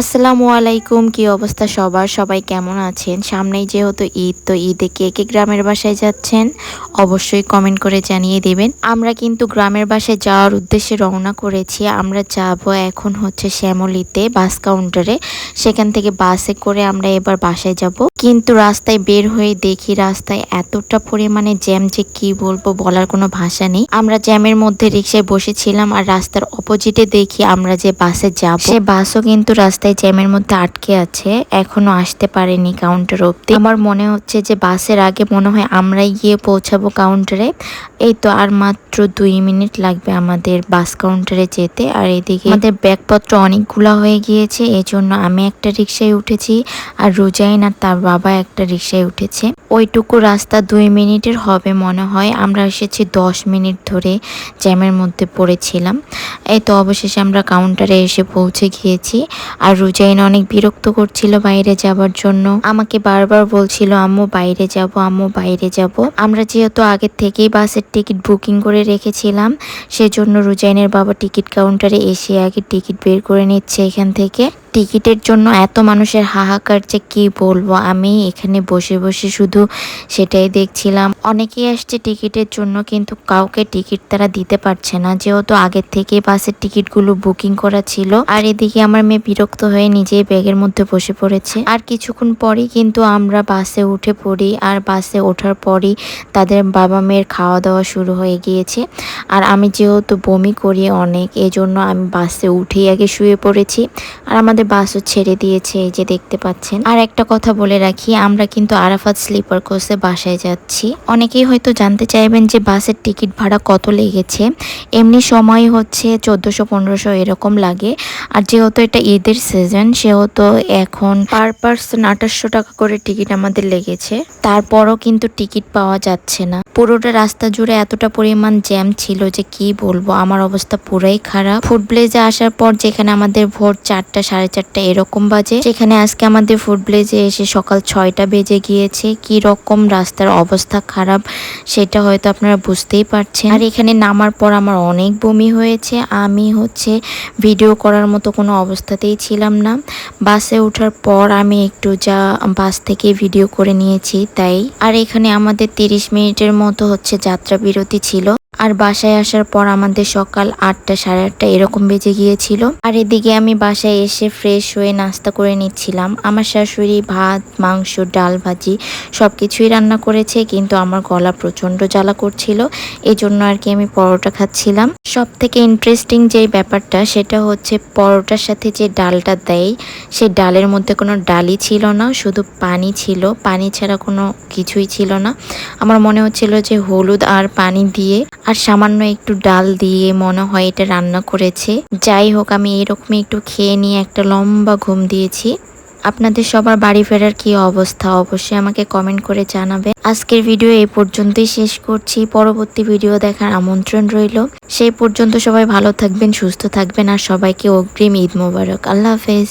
আসসালামু আলাইকুম, কি অবস্থা সবার? সবাই কেমন আছেন? সামনেই যেহেতু ঈদ, তো ঈদে কে কে গ্রামের বাসায় যাচ্ছেন অবশ্যই কমেন্ট করে জানিয়ে দেবেন। আমরা কিন্তু গ্রামের বাসায় যাওয়ার উদ্দেশ্যে রওনা করেছি। আমরা যাব এখন হচ্ছে শ্যামলিতে বাস কাউন্টারে সেখান থেকে বাসে করে আমরা এবার বাসায় যাব। কিন্তু রাস্তায় বের হয়ে দেখি রাস্তায় এতটা পরিমাণে জ্যাম যে কি বলব বলার কোনো ভাষা নেই। আমরা জ্যামের মধ্যে রিক্সায় বসেছিলাম আর রাস্তার অপোজিটে দেখি আমরা যে বাসে যাব। সে বাসও কিন্তু রাস্তায় জ্যামের মধ্যে আটকে আছে, এখনও আসতে পারেনি কাউন্টার অব্দি আমার মনে হচ্ছে যে বাসের আগে মনে হয় আমরাই গিয়ে পৌঁছাবো কাউন্টারে এই তো আর মাত্র দুই মিনিট লাগবে আমাদের বাস কাউন্টারে যেতে। আর এদিকে আমাদের ব্যাগপত্র অনেকগুলা হয়ে গিয়েছে এই জন্য আমি একটা রিক্সায় উঠেছি। আর রোজাইন আর তার বাবা একটা রিক্সায় উঠেছে। ওইটুকু রাস্তা দুই মিনিটের হবে মনে হয়। আমরা এসেছি দশ মিনিট ধরে জ্যামের মধ্যে পড়েছিলাম। এই তো অবশেষে আমরা কাউন্টারে এসে পৌঁছে গিয়েছি। আর রুজাইন অনেক বিরক্ত করছিল বাইরে যাবার জন্য। আমাকে বারবার বলছিল, আম্মু, বাইরে যাব, আম্মু, বাইরে যাব। আমরা যেহেতু আগের থেকেই বাসের টিকিট বুকিং করে রেখেছিলাম, সেজন্য রুজাইনের বাবা টিকিট কাউন্টারে এসে আগে টিকিট বের করে নিচ্ছে এখান থেকে। টিকিটের জন্য এত মানুষের হাহাকার যে কি বলব? আমি এখানে বসে বসে শুধু সেটাই দেখছিলাম। অনেকেই আসছে টিকিটের জন্য কিন্তু কাউকে টিকিট তারা দিতে পারছে না। যেহেতু আগের থেকে বাসের টিকিটগুলো বুকিং করা ছিল। আর এদিকে আমার মেয়ে বিরক্ত হয়ে নিজেই ব্যাগের মধ্যে বসে পড়েছে। আর কিছুক্ষণ পরেই কিন্তু আমরা বাসে উঠে পড়ি। আর বাসে ওঠার পরই তাদের বাবা মেয়ের খাওয়া দাওয়া শুরু হয়ে গিয়েছে। আর আমি যেহেতু বমি করি অনেক, এজন্য আমি বাসে উঠেই আগে শুয়ে পড়েছি। আর আমাদের বাসও ছেড়ে দিয়েছে, এই যে দেখতে পাচ্ছেন। আর একটা কথা বলে রাখি, আমরা কিন্তু আরাফাত স্লিপার কোর্সে বাসায় যাচ্ছি। অনেকেই হয়তো জানতে চাইবেন যে বাসের টিকিট ভাড়া কত লেগেছে। এমনি সময় হচ্ছে চোদ্দোশো, পনেরোশো এরকম লাগে। আর যেহেতু এটা ঈদের সিজন সেহেতু এখন পার পার্সন আঠাশশো টাকা করে টিকিট আমাদের লেগেছে। তারপরও কিন্তু টিকিট পাওয়া যাচ্ছে না। পুরোটা রাস্তা জুড়ে এতটা পরিমাণ জ্যাম ছিল যে কি বলব, আমার অবস্থা পুরাই খারাপ। ফুড ব্লেজে আসার পর যেখানে আমাদের ভোর চারটা, সাড়ে চারটা এরকম বাজে। সেখানে আজকে আমাদের ফুড ব্লেজে এসে সকাল ছয়টা বেজে গিয়েছে। কি রকম রাস্তার অবস্থা খারাপ, সেটা হয়তো আপনারা বুঝতেই পারছেন। আর এখানে নামার পর আমার অনেক বমি হয়েছে। আমি হচ্ছে ভিডিও করার মতো কোনো অবস্থাতেই ছিলাম না। বাসে ওঠার পর আমি একটু যা বাস থেকে ভিডিও করে নিয়েছি, তাই। আর এখানে আমাদের তিরিশ মিনিটের মতো হচ্ছে যাত্রা বিরতি ছিল। আর বাসায় আসার পর আমাদের সকাল আটটা, সাড়ে আটটা এরকম বেজে গিয়েছিল। আর এদিকে আমি বাসায় এসে ফ্রেশ হয়ে নাস্তা করে নিচ্ছিলাম। আমার শাশুড়ি ভাত, মাংস, ডাল ভাজি সব কিছুই রান্না করেছে, কিন্তু আমার গলা প্রচণ্ড জ্বালা করছিল। এই জন্য আর কি আমি পরোটা খাচ্ছিলাম। সব থেকে ইন্টারেস্টিং যে ব্যাপারটা, সেটা হচ্ছে পরোটার সাথে যে ডালটা দেয়, সে ডালের মধ্যে কোনো ডালই ছিল না, শুধু পানি ছিল। পানি ছাড়া কোনো কিছুই ছিল না। আমার মনে হচ্ছিল যে হলুদ আর পানি দিয়ে আর সামান্য একটু ডাল দিয়ে মনে হয় এটা রান্না করেছে। যাই হোক, আমি এরকমই একটু খেয়ে নিয়ে একটা লম্বা ঘুম দিয়েছি। আপনাদের সবার বাড়ি ফেরার কি অবস্থা অবশ্যই আমাকে কমেন্ট করে জানাবে আজকের ভিডিও এই পর্যন্তই শেষ করছি। পরবর্তী ভিডিও দেখার আমন্ত্রণ রইল। সেই পর্যন্ত সবাই ভালো থাকবেন, সুস্থ থাকবেন আর সবাইকে অগ্রিম ঈদ মোবারক। আল্লাহ হাফেজ।